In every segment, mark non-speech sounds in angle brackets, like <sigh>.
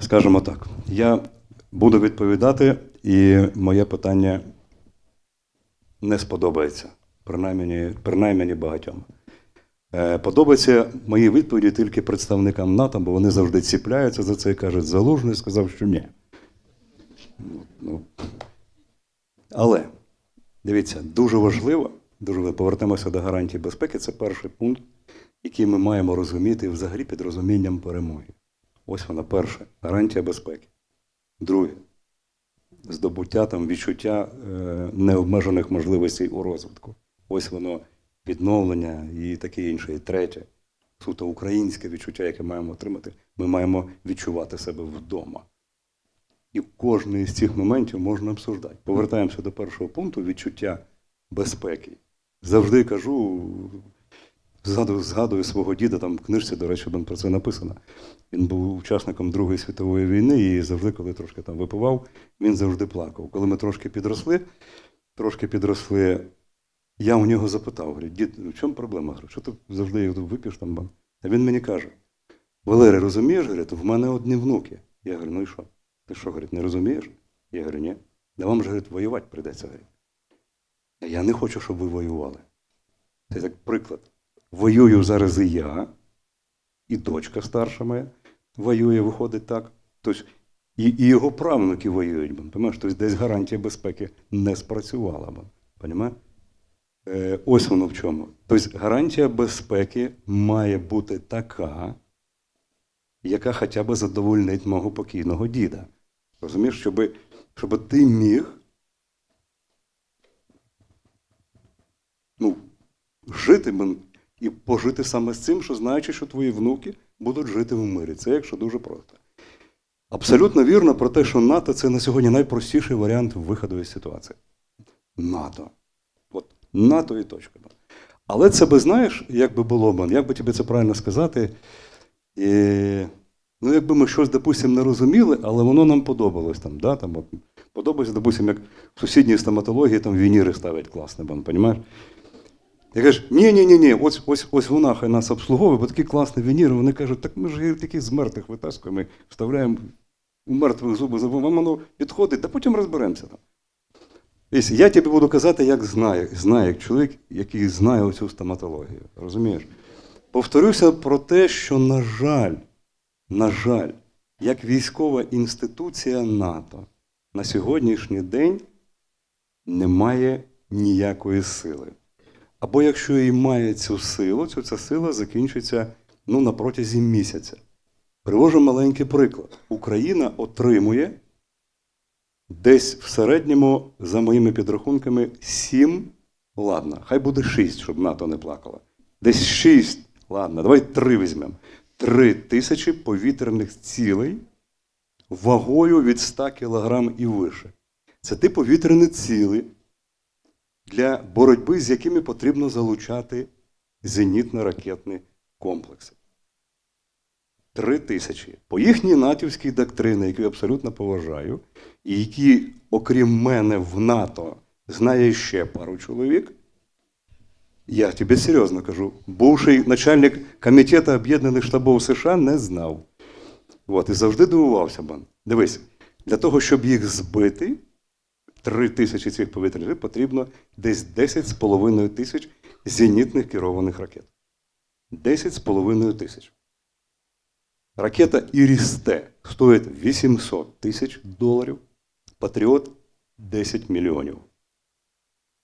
Скажімо так, я буду відповідати, і моє питання не сподобається, принаймні, принаймні багатьом. Е, Подобаються мої відповіді тільки представникам НАТО, бо вони завжди ціпляються за це і кажуть, залужний сказав, що ні. Ну. Але дивіться, дуже важливо, дуже важливо, повертаємося до гарантії безпеки. Це перший пункт, який ми маємо розуміти взагалі під розумінням перемоги. Ось вона перша гарантія безпеки. Друге здобуття там відчуття е, необмежених можливостей у розвитку. Ось воно відновлення і таке інше. І третє, суто українське відчуття, яке маємо отримати, ми маємо відчувати себе вдома. І кожний з цих моментів можна обсуждати. Повертаємося до першого пункту відчуття безпеки. Завжди кажу, згадую, згадую свого діда, там в книжці, до речі, там про це написано. Він був учасником Другої світової війни і завжди, коли трошки там випивав, він завжди плакав. Коли ми трошки підросли, трошки підросли, я у нього запитав, говорю, дід, в чому проблема? Говорю, що ти завжди їх вип'єш там? А він мені каже: Валерій, розумієш, говорить, в мене одні внуки. Я говорю, ну і що? Ти що, говорить, не розумієш? Я говорю, ні. Да вам же, говорить, воювати прийдеться. Говорить. Я не хочу, щоб ви воювали. Це так приклад. Воюю зараз і я, і дочка старша моя воює, виходить так. Тобто, і, і його правнуки воюють. Тобто десь гарантія безпеки не спрацювала. Понимаєш? Е, ось воно в чому. Тобто гарантія безпеки має бути така, яка хоча б задовольнить мого покійного діда. Розумієш, щоб, щоб ти міг ну, жити і пожити саме з цим, що знаючи, що твої внуки будуть жити в мирі. Це якщо дуже просто. Абсолютно вірно про те, що НАТО це на сьогодні найпростіший варіант виходу із ситуації. НАТО. От НАТО і точка. Але це би знаєш, як би було б, як би тобі це правильно сказати. І, ну, якби ми щось, допустимо, не розуміли, але воно нам подобалось там. Да? там подобається, допустимо, як в сусідній стоматології там вініри ставлять класне, бан, понімаєш? Я кажу, ні, ні, ні, ні, ось, ось, ось вона хай нас обслуговує, бо такі класні вініри. Вони кажуть, так ми ж такі з мертвих витаскуємо, вставляємо у мертвих зуби, вам воно підходить, та потім розберемося там. Я тобі буду казати, як знаю, знаю, як чоловік, який знає оцю стоматологію. Розумієш? Повторюся про те, що, на жаль, на жаль, як військова інституція НАТО на сьогоднішній день не має ніякої сили. Або якщо і має цю силу, то ця сила закінчиться ну, на протязі місяця. Привожу маленький приклад. Україна отримує десь в середньому, за моїми підрахунками, 7, ладно, хай буде 6, щоб НАТО не плакало. Десь 6, ладно, давай 3 візьмемо. 3 тисячі повітряних цілей вагою від 100 кг і вище. Це ті повітряні цілі, для боротьби з якими потрібно залучати зенітно-ракетні комплекси. Три тисячі. По їхній натівській доктрині, яку я абсолютно поважаю, і які, окрім мене, в НАТО знає ще пару чоловік, я тобі серйозно кажу, бувший начальник Комітету Об'єднаних штабів США не знав. От, і завжди дивувався бан. Дивись, для того, щоб їх збити, три тисячі цих повітряних потрібно десь 10,5 тисяч зенітних керованих ракет. 10,5 тисяч. Ракета Ірісте стоїть 800 тисяч доларів, Патріот 10 мільйонів.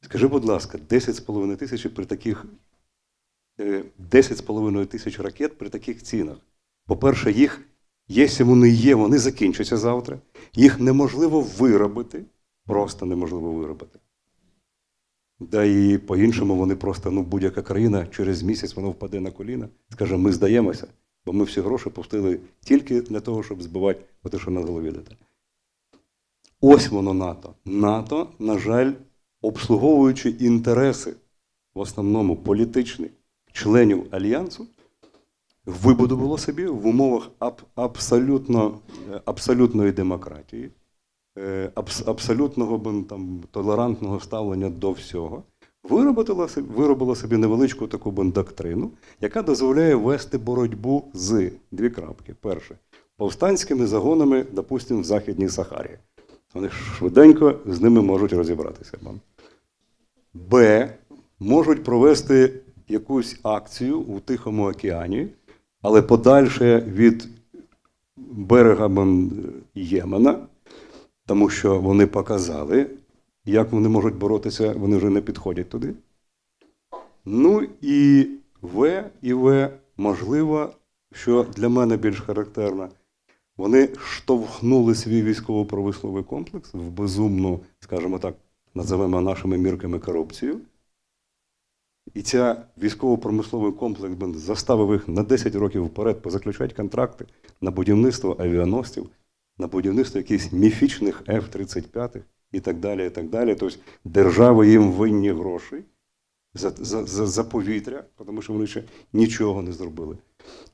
Скажи, будь ласка, 10,5 тисяч при таких е, 10,5 тисяч ракет при таких цінах. По-перше, їх, якщо вони є, вони закінчаться завтра. Їх неможливо виробити, просто неможливо виробити. Да і по-іншому вони просто, ну, будь-яка країна через місяць воно впаде на коліна, скаже, ми здаємося, бо ми всі гроші пустили тільки для того, щоб збивати те, що на голові летить. Ось воно НАТО. НАТО, на жаль, обслуговуючи інтереси, в основному політичні членів Альянсу, вибудувало собі в умовах аб- абсолютно, е, абсолютної демократії, абсолютного там, толерантного ставлення до всього, виробила, виробила собі невеличку таку доктрину, яка дозволяє вести боротьбу з дві крапки. Перше, повстанськими загонами, допустимо, в Західній Сахарі. Вони швиденько з ними можуть розібратися. Б. Можуть провести якусь акцію у Тихому океані, але подальше від берега Ємена, тому що вони показали, як вони можуть боротися, вони вже не підходять туди. Ну і В і В, можливо, що для мене більш характерно, вони штовхнули свій військово-промисловий комплекс в безумну, скажімо так, називаємо нашими мірками корупцію. І ця військово-промисловий комплекс заставив їх на 10 років вперед позаключати контракти на будівництво авіаносців, на будівництво якихось міфічних F-35 і так далі. і так далі. Тобто держави їм винні гроші за, за, за, за повітря, тому що вони ще нічого не зробили.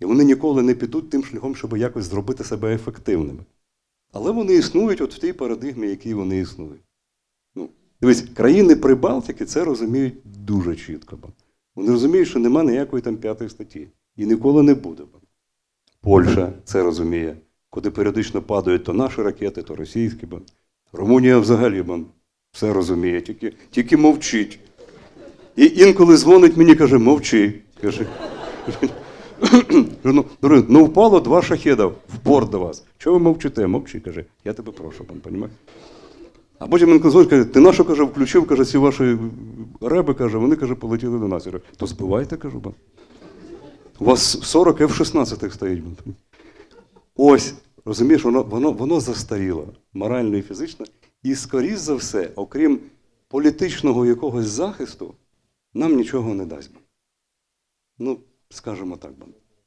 І вони ніколи не підуть тим шляхом, щоб якось зробити себе ефективними. Але вони існують от в тій парадигмі, якій вони існують. Ну, дивись, країни Прибалтики це розуміють дуже чітко. Вони розуміють, що нема ніякої там п'ятої статті. І ніколи не буде. Польща це розуміє, куди періодично падають то наші ракети, то російські. Румунія взагалі все розуміє, тільки, тільки мовчить. І інколи дзвонить мені, каже, мовчи. Каже, ну, ну впало два шахеда в борт до вас. Чого ви мовчите? Мовчи, каже, я тебе прошу, пан, понімаєш? А потім він дзвонить, каже, ти на що, каже, включив, каже, ці ваші реби, каже, вони, каже, полетіли до нас. Я кажу, то збивайте, кажу, бо. У вас 40 F-16 стоїть. Ось, розумієш, воно, воно, воно застаріло морально і фізично. І, скоріш за все, окрім політичного якогось захисту, нам нічого не дасть. Ну, скажімо так.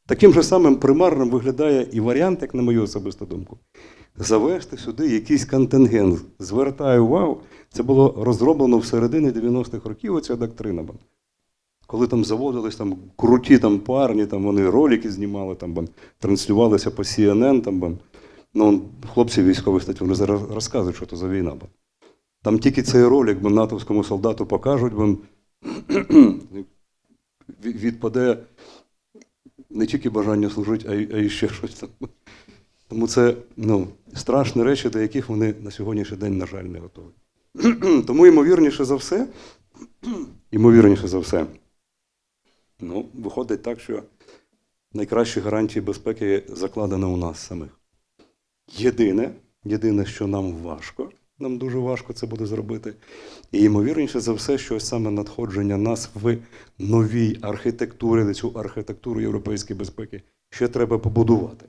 Таким же самим примарним виглядає і варіант, як на мою особисту думку, завести сюди якийсь контингент. Звертаю увагу, це було розроблено в середині 90-х років, оця доктрина. Коли там заводились там круті там парні, там вони ролики знімали, там бо, транслювалися по CNN, там, бо. ну, хлопці військові статті, вони зараз розказують, що це за війна. Бо. Там тільки цей ролик бо, натовському солдату покажуть, <clears throat> від- відпаде не тільки бажання служити, а й ще щось там. Тому це ну, страшні речі, до яких вони на сьогоднішній день, на жаль, не готові. <clears throat> Тому, ймовірніше за все, <clears throat> ймовірніше за все, ну, виходить так, що найкращі гарантії безпеки закладено у нас самих. Єдине, єдине, що нам важко, нам дуже важко це буде зробити. І ймовірніше за все, що ось саме надходження нас в новій архітектурі, цю архітектуру європейської безпеки, ще треба побудувати.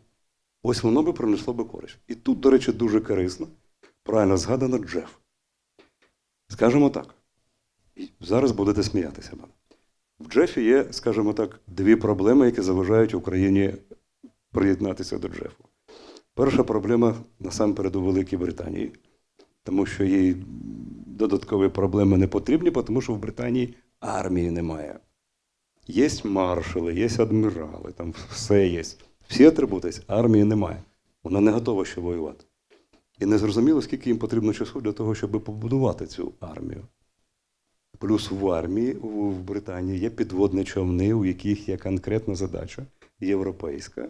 Ось воно би принесло би користь. І тут, до речі, дуже корисно, правильно згадано Джеф. Скажемо так. Зараз будете сміятися. мене. В Джефі є, скажімо так, дві проблеми, які заважають Україні приєднатися до Джефу. Перша проблема насамперед у Великій Британії, тому що їй додаткові проблеми не потрібні, тому що в Британії армії немає. Є маршали, є адмірали, там все є. Всі атрибути, армії немає. Вона не готова ще воювати. І не зрозуміло, скільки їм потрібно часу для того, щоб побудувати цю армію. Плюс в армії в Британії є підводні човни, у яких є конкретна задача європейська,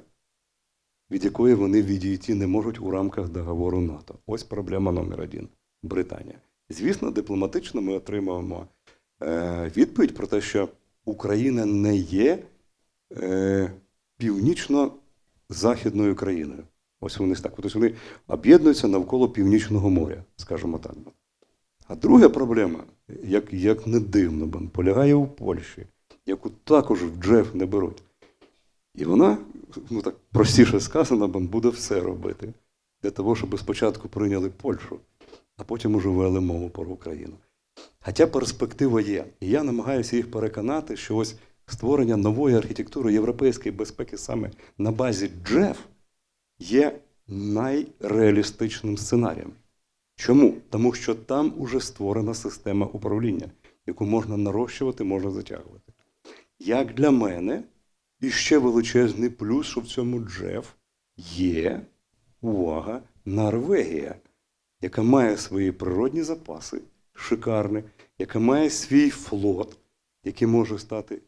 від якої вони відійти не можуть у рамках договору НАТО. Ось проблема номер один Британія. Звісно, дипломатично ми отримуємо е, відповідь про те, що Україна не є е, північно-західною країною. Ось вони так. Тобто вони об'єднуються навколо Північного моря, скажімо так. А друга проблема, як, як не дивно, бо, полягає у Польщі, яку також в Джеф не беруть. І вона, ну так простіше сказано, буде все робити для того, щоб спочатку прийняли Польщу, а потім уже вели мову про Україну. Хоча перспектива є. І я намагаюся їх переконати, що ось створення нової архітектури європейської безпеки саме на базі Джеф є найреалістичним сценарієм. Чому? Тому що там уже створена система управління, яку можна нарощувати, можна затягувати. Як для мене, і ще величезний плюс, що в цьому Джеф є увага, Норвегія, яка має свої природні запаси, шикарні, яка має свій флот, який може стати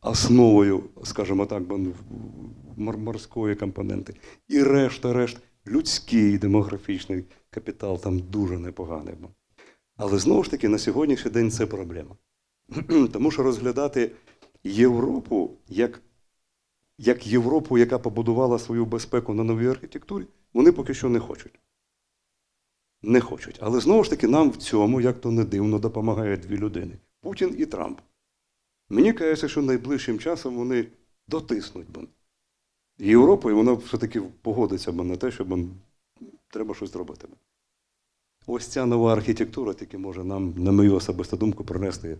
основою, скажімо так, бо, морської компоненти. І решта, решта, людський демографічний капітал там дуже непоганий. був. Але знову ж таки, на сьогоднішній день це проблема. <clears throat> Тому що розглядати Європу як, як Європу, яка побудувала свою безпеку на новій архітектурі, вони поки що не хочуть. Не хочуть. Але знову ж таки, нам в цьому, як то не дивно, допомагають дві людини Путін і Трамп. Мені кажеться, що найближчим часом вони дотиснуть Європу, і вона все-таки погодиться на те, що треба щось зробити. Ось ця нова архітектура тільки може нам, на мою особисту думку, принести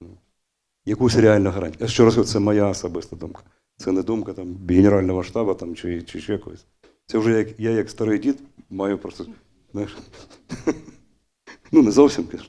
ну, якусь реальну гарантію. Ще раз, це моя особиста думка. Це не думка там, Генерального штабу там, чи, чи ще когось. Це вже як, я, як старий дід, маю просто. Знаєш, <laughs> ну, не зовсім, звісно.